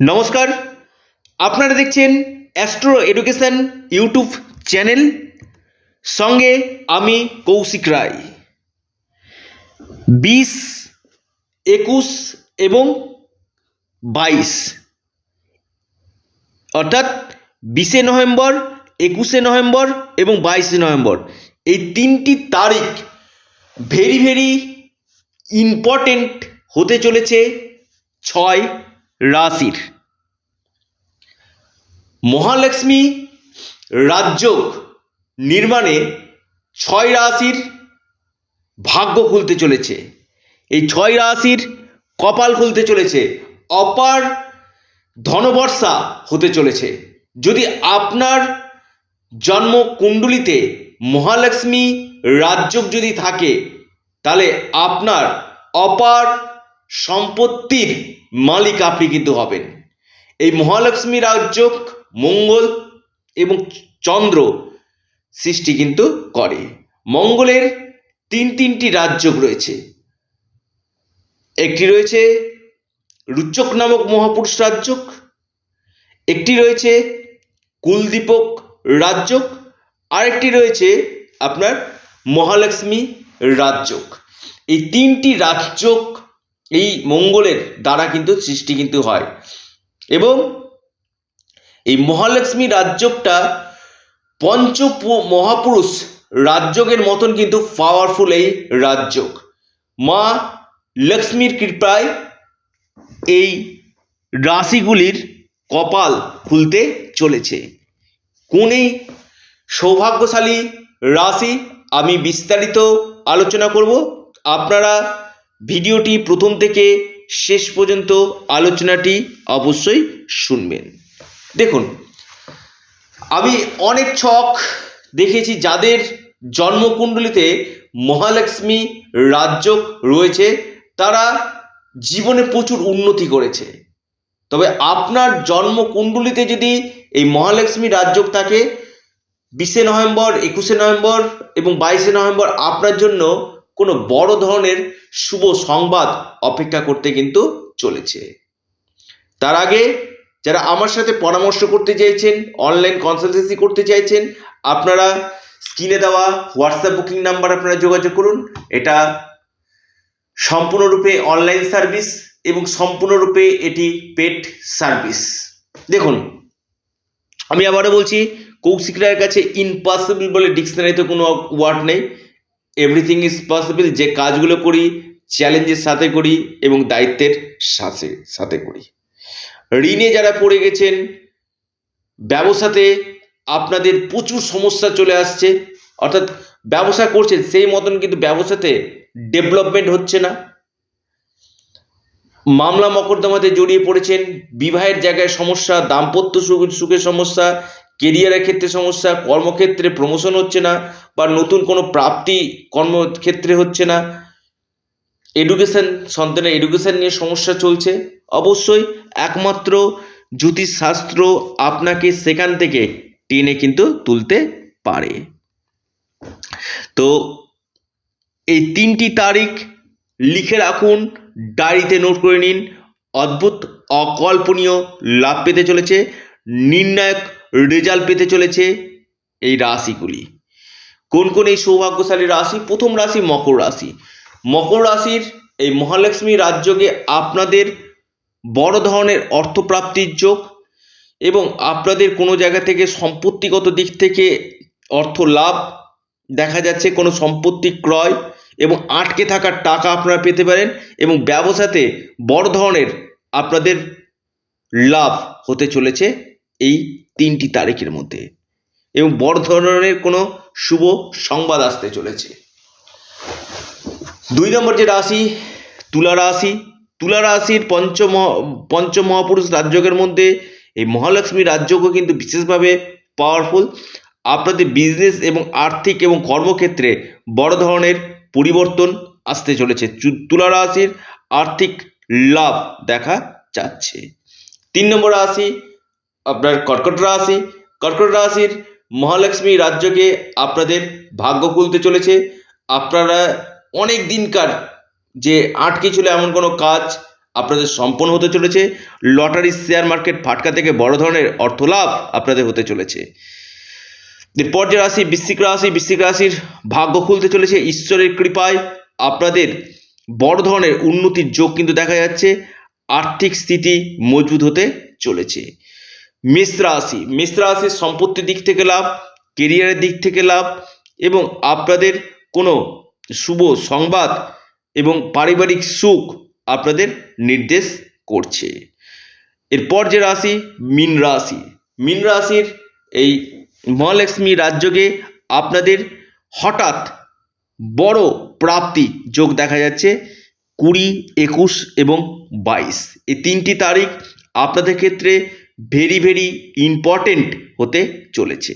নমস্কার, আপনারা দেখছেন অ্যাস্ট্রো এডুকেশন ইউটিউব চ্যানেল সঙ্গে আমি কৌশিক রায়। বিশ, একুশ এবং বাইশ। অর্থাৎ বিশে নভেম্বর, একুশে নভেম্বর এবং বাইশে নভেম্বর। এই তিনটি তারিখ ভেরি ভেরি ইম্পর্টেন্ট হতে চলেছে ছয় রাশির। মহালক্ষ্মী রাজযোগ নির্মাণে ছয় রাশির ভাগ্য খুলতে চলেছে। এই ছয় রাশির কপাল খুলতে চলেছে, অপার ধনবর্ষা হতে চলেছে। যদি আপনার জন্ম কুণ্ডলিতে মহালক্ষ্মী রাজযোগ যদি থাকে, তাহলে আপনার অপার সম্পত্তির মালিক আপনি কিন্তু হবেন। এই মহালক্ষ্মী রাজযোগ, মঙ্গল এবং চন্দ্র সৃষ্টি কিন্তু করে। মঙ্গলের তিন তিনটি রাজযোগ রয়েছে। একটি রয়েছে রুচক নামক মহাপুরুষ রাজযোগ, একটি রয়েছে কুলদীপক রাজযোগ, আরেকটি রয়েছে আপনার মহালক্ষ্মী রাজযোগ। এই তিনটি রাজযোগ এই মঙ্গলের দ্বারা কিন্তু সৃষ্টি কিন্তু হয়। এবং এই মহালক্ষ্মী রাজযোগটা পঞ্চ মহাপুরুষ রাজযোগের মতন কিন্তু পাওয়ারফুল এই রাজযোগ। মা লক্ষ্মীর কৃপায় এই রাশিগুলির কপাল খুলতে চলেছে। কোন এই সৌভাগ্যশালী রাশি আমি বিস্তারিত আলোচনা করব। আপনারা ভিডিওটি প্রথম থেকে শেষ পর্যন্ত আলোচনাটি অবশ্যই শুনবেন। দেখুন, আমি অনেক ছক দেখেছি যাদের জন্মকুণ্ডলিতে মহালক্ষ্মী রাজযোগ রয়েছে, তারা জীবনে প্রচুর উন্নতি করেছে। তবে আপনার জন্মকুণ্ডলিতে যদি এই মহালক্ষ্মী রাজযোগ থাকে, বিশে নভেম্বর, একুশে নভেম্বর এবং বাইশে নভেম্বর আপনার জন্য কোনো বড় ধরনের শুভ সংবাদ অপেক্ষা করতে কিন্তু চলেছে। তার আগে যারা আমার সাথে পরামর্শ করতে চাইছেন অনলাইন কনসালটেন্সি করতে চাইছেন, আপনারা স্ক্রিনে দেওয়া হোয়াটসঅ্যাপ বুকিং নাম্বার আপনারা যোগাযোগ করুন। এটা সম্পূর্ণরূপে অনলাইন সার্ভিস এবং সম্পূর্ণরূপে এটি পেট সার্ভিস দেখুন, আমি আবারও বলছি কৌশিক রায়ের কাছে ইম্পসিবল বলে ডিকশনারিতে কোনো ওয়ার্ড নেই। এভরিথিং ইজ পসিবল যে কাজগুলো করি চ্যালেঞ্জের সাথে করি এবং দায়িত্বের সাথে সাথে করি। ঋণে যারা পড়ে গেছেন, ব্যবসাতে আপনাদের প্রচুর সমস্যা চলে আসছে। অর্থাৎ ব্যবসা করছেন, সেই মতন কিন্তু ব্যবসাতে ডেভেলপমেন্ট হচ্ছে না। মামলা মকদ্দমাতে জড়িয়ে পড়েছেন, বিবাহের জায়গায় সমস্যা, দাম্পত্য সুখ- সুখের সমস্যা কেরিয়ারের ক্ষেত্রে সমস্যা, কর্মক্ষেত্রে প্রমোশন হচ্ছে না বা নতুন কোনো প্রাপ্তি কর্মক্ষেত্রে হচ্ছে না। এডুকেশন সন্তানের এডুকেশন নিয়ে সমস্যা চলছে। অবশ্যই একমাত্র জ্যোতিষশাস্ত্র আপনাকে সেখান থেকে টেনে কিন্তু তুলতে পারে। তো এই তিনটি তারিখ লিখে রাখুন, ডায়েরিতে নোট করে নিন। অদ্ভুত, অকল্পনীয় লাভ পেতে চলেছে। নির্ণায়ক রেজাল্ট পেতে চলেছে এই রাশিগুলি। কোন কোন এই সৌভাগ্যশালী রাশি? প্রথম রাশি মকর রাশি। মকর রাশির এই মহালক্ষ্মী রাজযোগে আপনাদের বড় ধরনের অর্থপ্রাপ্তির যোগ এবং আপনাদের কোনো জায়গা থেকে সম্পত্তিগত দিক থেকে অর্থ লাভ দেখা যাচ্ছে, কোনো সম্পত্তি ক্রয় এবং আটকে থাকার টাকা আপনারা পেতে পারেন এবং ব্যবসাতে বড় ধরনের আপনাদের লাভ হতে চলেছে এই তিনটি তারিখের মধ্যে। এবং বড় ধরনের কোনো শুভ সংবাদ আসতে চলেছে। দুই নম্বর যে রাশি, তুলা রাশি, তুলা রাশির পঞ্চম পঞ্চ মহাপুরুষ রাজযোগের মধ্যে এই মহালক্ষ্মী রাজযোগও কিন্তু বিশেষভাবে পাওয়ারফুল আপনাদের বিজনেস এবং আর্থিক এবং কর্মক্ষেত্রে বড় ধরনের পরিবর্তন আসতে চলেছে। তুলা রাশির আর্থিক লাভ দেখা যাচ্ছে। তিন নম্বর রাশি আপনার কর্কট রাশি। কর্কট রাশির মহালক্ষ্মী রাজ্যকে আপনাদের ভাগ্য খুলতে চলেছে। আপনারা অনেক দিনকার যে আটকে ছিল এমন কোনো কাজ আপনাদের সম্পন্ন হতে চলেছে। লটারি শেয়ার মার্কেট ফাটকা থেকে বড় ধরনের অর্থ লাভ আপনাদের হতে চলেছে। এরপর যে রাশি, বৃশ্চিক রাশি, বৃশ্চিক রাশির ভাগ্য খুলতে চলেছে। ঈশ্বরের কৃপায় আপনাদের বড় ধরনের উন্নতির যোগ কিন্তু দেখা যাচ্ছে। আর্থিক স্থিতি মজবুত হতে চলেছে। মেষ রাশি মেষ রাশির সম্পত্তির দিক থেকে লাভ কেরিয়ারের দিক থেকে লাভ এবং আপনাদের কোনো শুভ সংবাদ এবং পারিবারিক সুখ আপনাদের নির্দেশ করছে। এরপর যে রাশি, মীন রাশি। মীন রাশির এই মহালক্ষ্মী রাজ্যকে আপনাদের হঠাৎ বড় প্রাপ্তি যোগ দেখা যাচ্ছে কুড়ি, একুশ এবং বাইশ। এই তিনটি তারিখ আপনাদের ক্ষেত্রে ভেরি ভেরি ইম্পর্টেন্ট হতে চলেছে।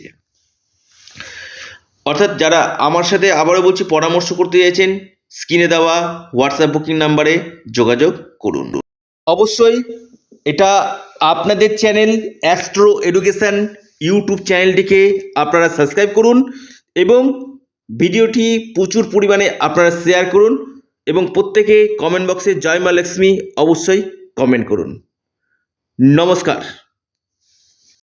অর্থাৎ যারা আমার সাথে আবারও বলছি, পরামর্শ করতে চাইছেন স্ক্রিনে দেওয়া হোয়াটসঅ্যাপ বুকিং নাম্বারে যোগাযোগ করুন। অবশ্যই এটা আপনাদের চ্যানেল অ্যাস্ট্রো এডুকেশন ইউটিউব চ্যানেলটিকে আপনারা সাবস্ক্রাইব করুন এবং ভিডিওটি প্রচুর পরিমাণে আপনারা শেয়ার করুন এবং প্রত্যেকে কমেন্ট বক্সে জয় মা লক্ষ্মী অবশ্যই কমেন্ট করুন। নমস্কার।